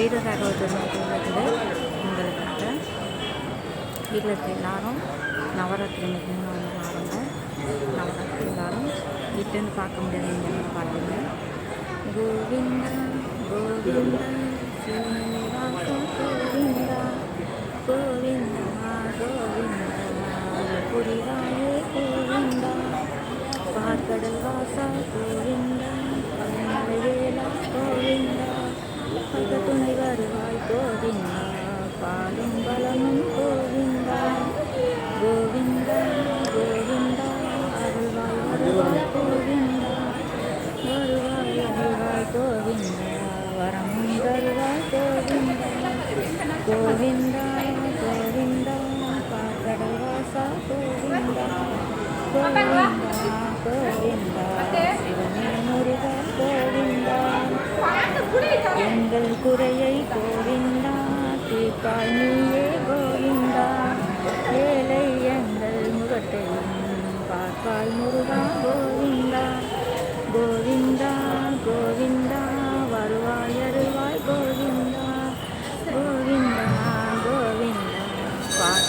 வீடு தகவல் உங்களுக்காக வீட்டில் இருக்க எல்லாரும் நவராத்திரி இன்னைக்கு மூணு நாளுங்க நவராத்திரி எல்லாரும் வீட்டிலேருந்து பார்க்க முடியாது இங்கே பாருங்க. கோவிந்தா கோவிந்தா கோவிந்தா கோவிந்தா கோவிந்தா பார்க்கடல் கோவிந்தா கோவிந்தா கோவிந்தா சிவனே முருகா கோவிந்தா. எங்கள் குறையை கோவிந்தா தீர்ப்பாய் நீ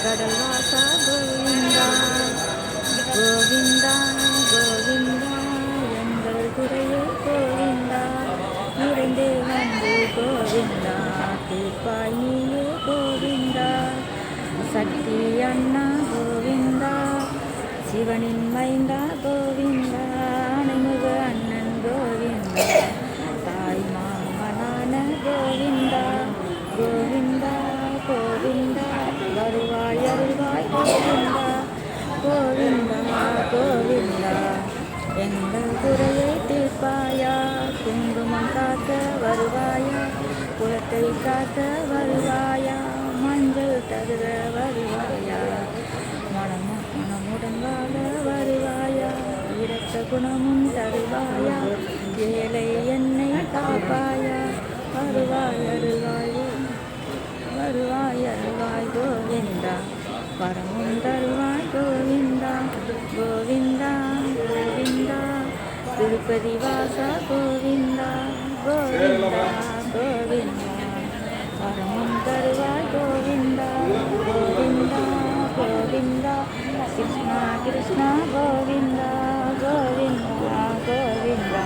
பாக்கடல் வாசா கோவிந்தா கோவிந்தா கோவிந்தா எங்கள் குறையை கோவிந்தா நிறைந்தே வந்து கோவிந்தா தீர்ப்பாய் நீயே கோவிந்தா சக்தி அண்ணா கோவிந்தா சிவனின் மைந்தா கோ எங்கள் குறையை தீர்ப்பாயா? குங்குமம் காக்க வருவாயா? குலத்தை காக்க வருவாயா? மஞ்சள் தருக வருவாயா? மனமும் மனமுடன் வாழ வருவாயா? இரத்த குணமும் தருவாயா? ஏழை என்னை காப்பாயா? வருவாய் அருவாயோ வருவாய் அருள்வாய் கோவிந்தா வரமும் தருவாய் திருப்பதி வாசா கோவிந்தா கோவிந்தா கோவிந்தா. பரமம் தருவாய் கோவிந்தா கோவிந்தா கோவிந்தா. கிருஷ்ணா கிருஷ்ணா கோவிந்தா கோவிந்தா கோவிந்தா.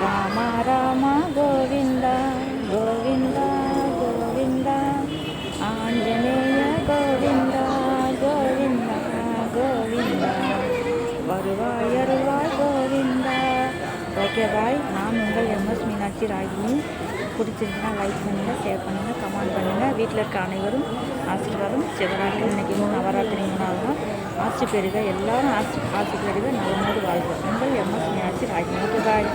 ராமா ராமா கோவிந்தா. ஓகே பாய் நான் உங்கள் எம்எஸ் மீனாட்சி ராகினி. பிடிச்சிருந்தா லைக் பண்ணுங்கள் ஷேர் பண்ணுங்கள் கமெண்ட் பண்ணுங்கள் வீட்டில் இருக்க அனைவரும் ஆசீர்வாதம் சிவராத்திரி இன்னைக்கு நவராத்திரி மூணாவது ஆட்சி பெறுக எல்லாரும் ஆட்சி ஆட்சி பெறுக மாதிரி வாழ்க. உங்கள் MS Meenakshi Ragini. Okay bye